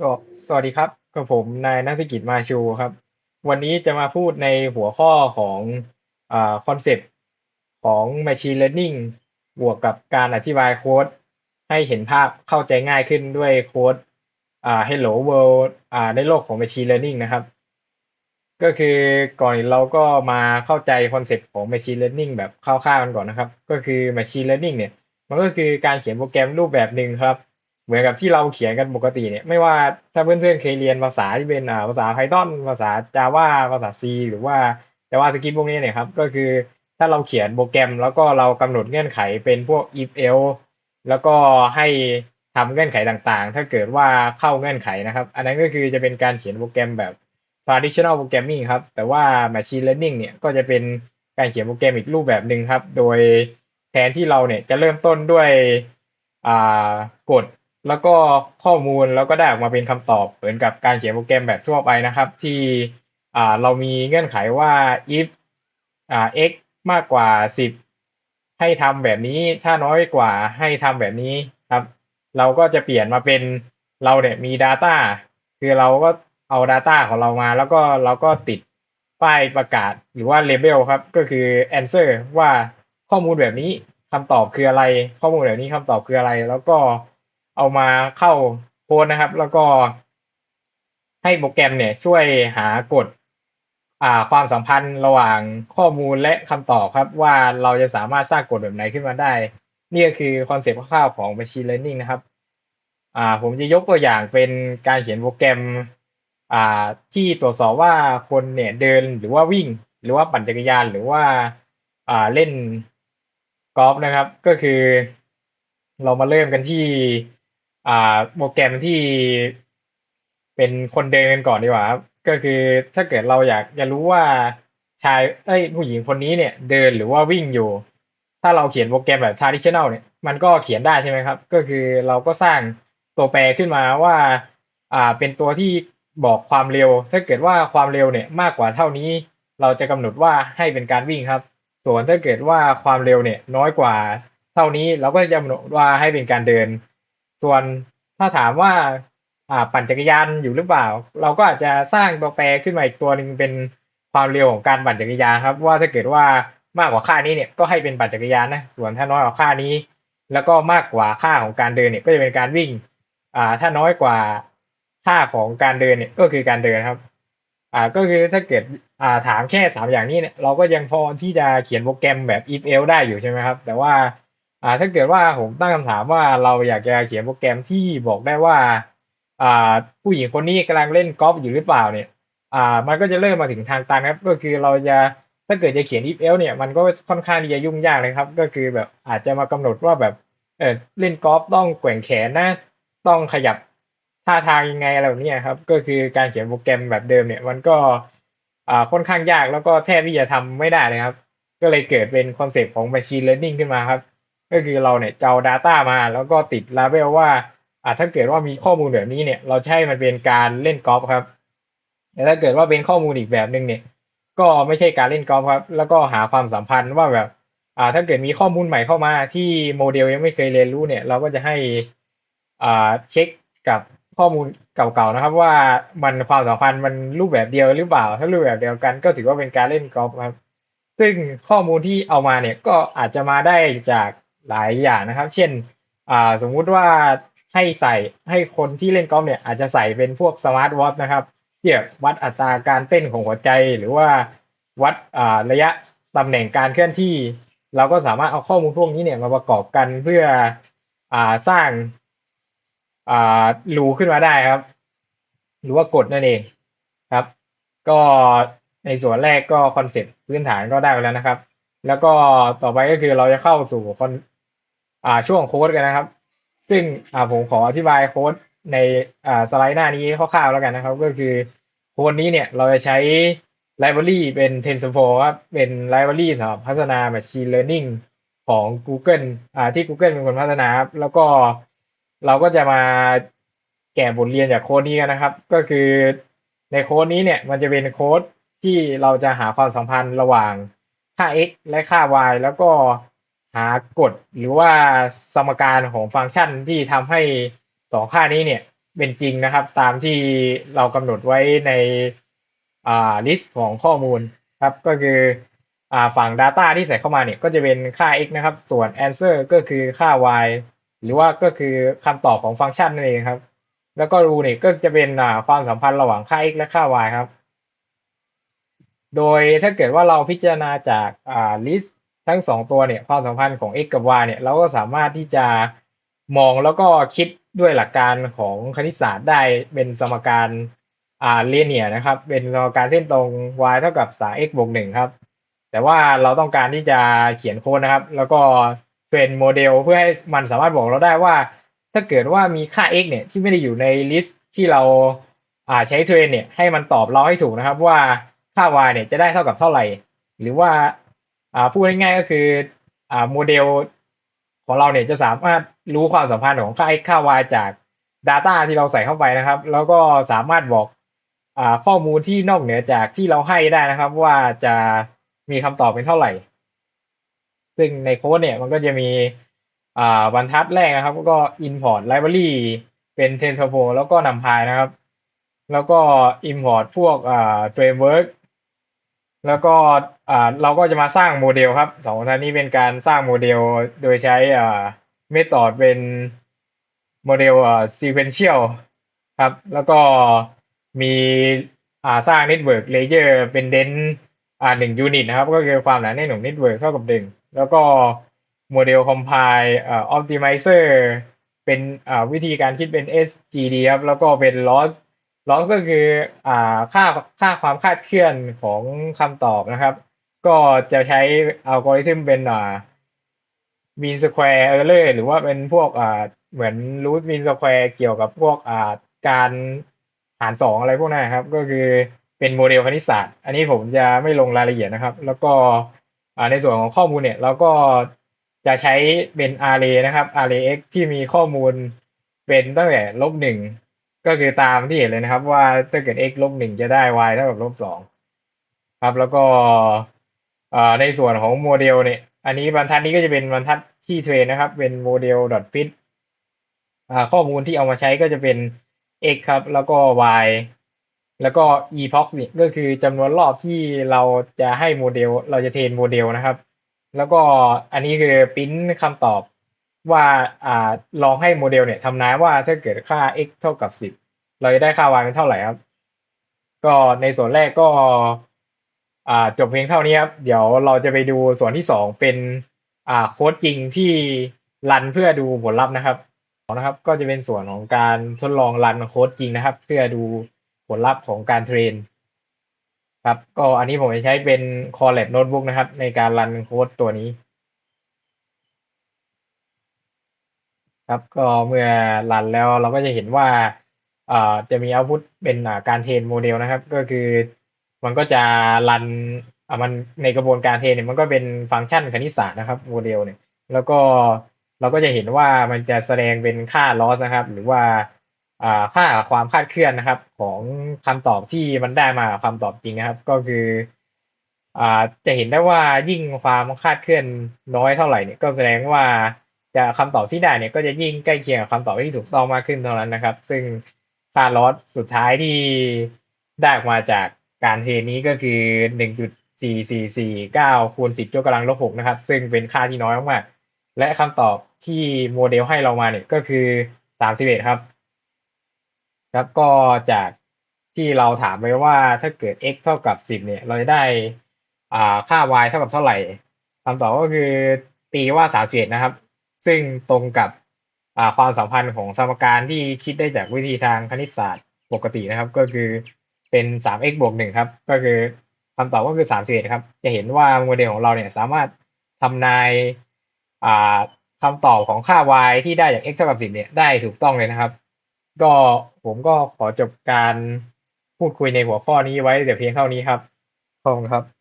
ก็สวัสดีครับกับผมนายนักธุรกิจมาชูครับ วันนี้จะมาพูดในหัวข้อของอ่าคอนเซปต์ของ Machine Learning บวกกับการอธิบายโค้ด ให้เห็นภาพเข้าใจง่ายขึ้นด้วยโค้ดอ่า Hello World อ่าในโลกของ Machine Learning นะครับ ก็คือก่อนอื่นเราก็มาเข้าใจคอนเซปต์ของ Machine Learning แบบคร่าวๆกันก่อนนะครับ ก็คือ Machine Learning เนี่ย มันก็คือการเขียนโปรแกรมรูปแบบหนึ่งครับ เหมือนกับที่เราเขียนกันปกติเนี่ย ไม่ว่าถ้าเพื่อนๆเคยเรียนภาษาที่เป็นภาษา Python ภาษา Java ภาษา C หรือว่า JavaScript พวกนี้เนี่ยครับ ก็คือถ้าเราเขียนโปรแกรม แล้วก็เรากำหนดเงื่อนไขเป็นพวก if else แล้วก็ให้ทำเงื่อนไขต่างๆ ถ้าเกิดว่าเข้าเงื่อนไขนะครับ อันนั้นก็คือจะเป็นการเขียนโปรแกรมแบบ traditional programming ครับ แต่ว่า machine learning เนี่ยก็จะเป็นการเขียนโปรแกรมอีกรูปแบบหนึ่งครับ โดยแทนที่เราเนี่ยจะเริ่มต้นด้วยกฎ แล้วก็ข้อมูลแล้วก็ได้ออกมาเป็นคำตอบเหมือนกับการเขียนโปรแกรมแบบทั่วไปนะครับ ที่อ่าเรามีเงื่อนไขว่า if อ่า x มากกว่าสิบให้ทำแบบนี้ถ้าน้อยกว่าให้ทำแบบนี้ครับ เราก็จะเปลี่ยนมาเป็นเราเนี่ยมี Data คือเราก็เอา Data ของเรามา แล้วก็เราก็ติดป้ายประกาศหรือว่า label ครับ ก็คือ answer ว่าข้อมูลแบบนี้คำตอบคืออะไร ข้อมูลแบบนี้คำตอบคืออะไร แล้วก็ เอามาเข้าโค้ดนะครับ แล้วก็ ให้โปรแกรมเนี่ยช่วยหากฎอ่าความสัมพันธ์ระหว่างข้อมูลและคำตอบครับ ว่าเราจะสามารถสร้างกฎแบบไหนขึ้นมาได้ นี่ก็คือคอนเซปต์คร่าวๆของ Machine Learning นะครับอ่าผมจะยกตัวอย่างเป็นการเขียนโปรแกรมอ่าที่ตรวจสอบว่าคนเนี่ยเดินหรือว่าวิ่ง หรือว่าปั่นจักรยานหรือว่าอ่าเล่นกอล์ฟนะครับ ก็คือ เรามาเริ่มกันที่ อ่า โปรแกรมที่เป็นคนเดินกันก่อนดีกว่าครับ ก็คือถ้าเกิดเราอยากจะรู้ว่าชายเอ้ยผู้หญิงคนนี้เนี่ยเดินหรือว่าวิ่งอยู่ ถ้าเราเขียนโปรแกรมแบบ traditional เนี่ยมันก็เขียนได้ใช่ไหมครับ ก็คือเราก็สร้างตัวแปรขึ้นมาว่า อ่า เป็นตัวที่บอกความเร็ว ถ้าเกิดว่าความเร็วเนี่ยมากกว่าเท่านี้ เราจะกำหนดว่าให้เป็นการวิ่งครับ ส่วนถ้าเกิดว่าความเร็วเนี่ยน้อยกว่าเท่านี้เราก็จะกำหนดว่าให้เป็นการเดิน ส่วนถ้าถามว่าอ่าปั่นจักรยานอยู่หรือเปล่า เราก็อาจจะสร้างตัวแปรขึ้นมาอีกตัวหนึ่งเป็นความเร็วของการปั่นจักรยานครับ ว่าถ้าเกิดว่ามากกว่าค่านี้เนี่ยก็ให้เป็นปั่นจักรยานนะส่วนถ้าน้อยกว่าค่านี้ แล้วก็มากกว่าค่าของการเดินเนี่ยก็จะเป็นการวิ่ง อ่า ถ้าน้อยกว่าค่าของการเดินเนี่ยก็คือการเดินครับ อ่าก็คือถ้าเกิดอ่าถามแค่สามอย่างนี้เนี่ยเราก็ยังพอที่จะเขียนโปรแกรมแบบ if else ได้อยู่ใช่ไหมครับ แต่ว่า อ่าถ้าเกิดว่าผมตั้งคำถามว่าเราอยากจะเขียนโปรแกรมที่บอกได้ว่าอ่าผู้หญิงคนนี้กำลังเล่นกอล์ฟอยู่หรือเปล่าเนี่ย อ่า มันก็จะเริ่มมาถึงทางตันครับ ก็คือเราจะถ้าเกิดจะเขียน if else เนี่ยมันก็ค่อนข้างที่จะยุ่งยากเลยครับ ก็คือแบบอาจจะมากำหนดว่าแบบเออเล่นกอล์ฟต้องแกว่งแขนนะ ต้องขยับท่าทางยังไงอะไรแบบนี้ครับ ก็คือการเขียนโปรแกรมแบบเดิมเนี่ย มันก็อ่าค่อนข้างยากแล้วก็แทบที่จะทำไม่ได้เลยครับ ก็เลยเกิดเป็นคอนเซปต์ของ Machine Learning ขึ้นมาครับ ก็คือเราเนี่ยจะเอา Data มา แล้วก็ติด label ว่าอ่าถ้าเกิดว่ามีข้อมูลแบบนี้เนี่ย เราให้มันเป็นการเล่นกอล์ฟครับแต่ถ้าเกิดว่าเป็นข้อมูลอีกแบบหนึ่งเนี่ย ก็ไม่ใช่การเล่นกอล์ฟครับ แล้วก็หาความสัมพันธ์ว่าแบบอ่าถ้าเกิดมีข้อมูลใหม่เข้ามาที่โมเดลยังไม่เคยเรียนรู้เนี่ย เราก็จะให้อ่าเช็กกับข้อมูลเก่าๆนะครับ ว่ามันความสัมพันธ์มันรูปแบบเดียวหรือเปล่า ถ้ารูปแบบเดียวกันก็ถือว่าเป็นการเล่นกอล์ฟครับ ซึ่งข้อมูลที่เอามาเนี่ยก็อาจจะมาได้จาก หลายอย่างนะครับ เช่นอ่าสมมุติว่าให้ใส่ให้คนที่เล่นกอล์ฟเนี่ยอาจจะใส่เป็นพวกสมาร์ทวอทนะครับที่แบบวัดอัตราการเต้นของหัวใจหรือว่าวัดอ่าระยะตำแหน่งการเคลื่อนที่ เราก็สามารถเอาข้อมูลพวกนี้เนี่ยมาประกอบกันเพื่ออ่าสร้างอ่า rule ขึ้นมาได้ครับ หรือว่ากฎนั่นเองครับ ก็ในส่วนแรกก็คอนเซ็ปต์พื้นฐานก็ได้ไปแล้วนะครับ แล้วก็ต่อไปก็คือเราจะเข้าสู่คอน อ่าช่วงโค้ดกันนะครับ ซึ่งอ่าผมขออธิบายโค้ดในอ่าสไลด์หน้านี้คร่าวๆแล้วกันนะครับ ก็คือโค้ดนี้เนี่ยเราจะใช้ไลบรารีเป็น TensorFlow ครับเป็นไลบรารีสำหรับพัฒนา Machine Learning ของ Google อ่าที่ Google เป็นคนพัฒนาครับแล้วก็เราก็จะมาแกะบทเรียนจากโค้ดนี้กันนะครับ ก็คือในโค้ดนี้เนี่ยมันจะเป็นโค้ดที่เราจะหาความสัมพันธ์ระหว่างค่า x และค่า y แล้วก็ หากฎหรือว่าสมการของฟังก์ชันที่ทำให้สองค่านี้เนี่ยเป็นจริงนะครับ ตามที่เรากำหนดไว้ในอ่า list ของข้อมูลครับก็คืออ่าฝั่ง data ที่ใส่เข้ามาเนี่ยก็จะเป็นค่า x นะครับ ส่วน answer ก็คือค่า y หรือว่าก็คือคำตอบของฟังก์ชันนั่นเองครับ แล้วก็ rule เนี่ยก็จะเป็นอ่าความสัมพันธ์ระหว่างค่า x และค่า y ครับ โดยถ้าเกิดว่าเราพิจารณาจากอ่า list ทั้งสองตัวเนี่ยความสัมพันธ์ของ x กับ y เนี่ยเราก็สามารถที่จะมองแล้วก็คิดด้วยหลักการของคณิตศาสตร์ได้เป็นสมการอ่าเลียนนะครับ เป็นสมการเส้นตรง y เท่ากับ 3x บวก1ครับ แต่ว่าเราต้องการที่จะเขียนโค้ดนะครับ แล้วก็เป็นโมเดลเพื่อให้มันสามารถบอกเราได้ว่า ถ้าเกิดว่ามีค่า x เนี่ยที่ไม่ได้อยู่ในลิสต์ที่เราอ่าใช้เทรนเนี่ยให้มันตอบเราให้ถูกนะครับว่าค่า y เนี่ยจะได้เท่ากับเท่าไหร่ หรือว่า อ่าพูดง่ายๆก็คืออ่าโมเดลของเราเนี่ยจะสามารถรู้ความสัมพันธ์ของค่า x ค่า y จาก Data ที่เราใส่เข้าไปนะครับ แล้วก็สามารถบอกอ่าข้อมูลที่นอกเหนือจากที่เราให้ได้นะครับ ว่าจะมีคำตอบเป็นเท่าไหร่ ซึ่งในโค้ดเนี่ยมันก็จะมีอ่าบรรทัดแรกนะครับ ก็ import library เป็น TensorFlow แล้วก็ NumPy นะครับ แล้วก็ import พวกอ่า framework แล้วก็ อ่าเราก็จะมาสร้างโมเดลครับสองท่านนี้เป็นการสร้างโมเดลโดยใช้อ่าเมธอดเป็นโมเดลอ่า sequential ครับ แล้วก็มีอ่าสร้าง network layer เยอร์เป็นเดนอ่าหนึ่งยูนิตนะครับ ก็คือความหนาแน่นของ network เท่ากับหนึ่งแล้วก็โมเดล compile อ่า optimizer เป็นอ่าวิธีการคิดเป็น SGD ครับแล้วก็เป็น loss loss ก็คืออ่าค่าค่าความคาดเคลื่อนของคำตอบนะครับ ก็จะใช้อัลกอริทึมเป็นอ่า mean square error หรือว่าเป็นพวกอ่าเหมือน root mean square เกี่ยวกับพวกอ่าการหารสองอะไรพวกนั้นครับ ก็คือเป็นโมเดลคณิตศาสตร์ อันนี้ผมจะไม่ลงรายละเอียดนะครับ แล้วก็อ่าในส่วนของข้อมูลเนี่ยเราก็จะใช้เป็น array นะครับ array x ที่มีข้อมูลเป็นตั้งแต่ลบหนึ่งก็คือตามที่เห็นเลยนะครับ ว่าถ้าเกิด x ลบหนึ่งจะได้ y เท่ากับลบสองครับ แล้วก็ อ่าในส่วนของโมเดลเนี่ย อันนี้บรรทัดนี้ก็จะเป็นบรรทัดที่เทรนนะครับ เป็นโมเดล .fit อ่าข้อมูลที่เอามาใช้ก็จะเป็น x ครับ แล้วก็ y แล้วก็ epoch ก็คือจำนวนรอบที่เราจะให้โมเดล เราจะเทรนโมเดลนะครับ แล้วก็อันนี้คือปริ้นคำตอบว่าอ่าลองให้โมเดลเนี่ยทำนายว่าถ้าเกิดค่า x เท่ากับสิบเราจะได้ค่า y เป็นเท่าไหร่ครับ ก็ในส่วนแรกก็ อ่าจบเพียงเท่านี้ครับ เดี๋ยวเราจะไปดูส่วนที่สองเป็นอ่าโค้ดจริงที่รันเพื่อดูผลลัพธ์นะครับนะครับ ก็จะเป็นส่วนของการทดลองรันโค้ดจริงนะครับ เพื่อดูผลลัพธ์ของการเทรนครับ ก็อันนี้ผมจะใช้เป็น Colab Notebook นะครับ ในการรันโค้ดตัวนี้ ครับก็เมื่อรันแล้วเราก็จะเห็นว่าอ่าจะมีเอาพุตเป็นการเทรนโมเดลนะครับ ก็คือ มันก็จะรันอ่ามันในกระบวนการเทรนเนี่ยมันก็เป็นฟังก์ชันคณิตศาสตร์นะครับโมเดลเนี่ย แล้วก็เราก็จะเห็นว่ามันจะแสดงเป็นค่า loss นะครับ หรือว่าอ่าค่าความคาดเคลื่อนนะครับ ของคำตอบที่มันได้มาคำตอบจริงนะครับ ก็คืออ่าจะเห็นได้ว่ายิ่งความคาดเคลื่อนน้อยเท่าไหร่เนี่ยก็แสดงว่าจะคำตอบที่ได้เนี่ยก็จะยิ่งใกล้เคียงกับคำตอบที่ถูกต้องมากขึ้นเท่านั้นนะครับ ซึ่งค่า loss สุดท้ายที่ได้ออกมาจาก การเทนี้ก็คือหนึ่งจุดสี่สี่สี่เก้าคูณสิบยกกำลังลบหกนะครับ ซึ่งเป็นค่าที่น้อยมากๆและคำตอบที่โมเดลให้เรามาเนี่ยก็คือสามสิบเอ็ดครับ ครับก็จากที่เราถามไปว่าถ้าเกิด x เท่ากับสิบเนี่ย เราจะได้อ่าค่า y เท่ากับเท่าไหร่คำตอบก็คือตีว่าสามสิบเอ็ดนะครับ ซึ่งตรงกับความสัมพันธ์ของสมการที่คิดได้จากวิธีทางคณิตศาสตร์ปกตินะครับ ก็คือ เป็น 3x บวก1ครับ ก็คือคำตอบก็คือสามสิบเอ็ดครับ จะเห็นว่าโมเดลของเราเนี่ยสามารถทำนายคำตอบของค่า y ที่ได้จาก x เท่ากับ10เนี่ยได้ถูกต้องเลยนะครับ ก็ผมก็ขอจบการพูดคุยในหัวข้อนี้ไว้แต่เพียงเท่านี้ครับขอบคุณครับ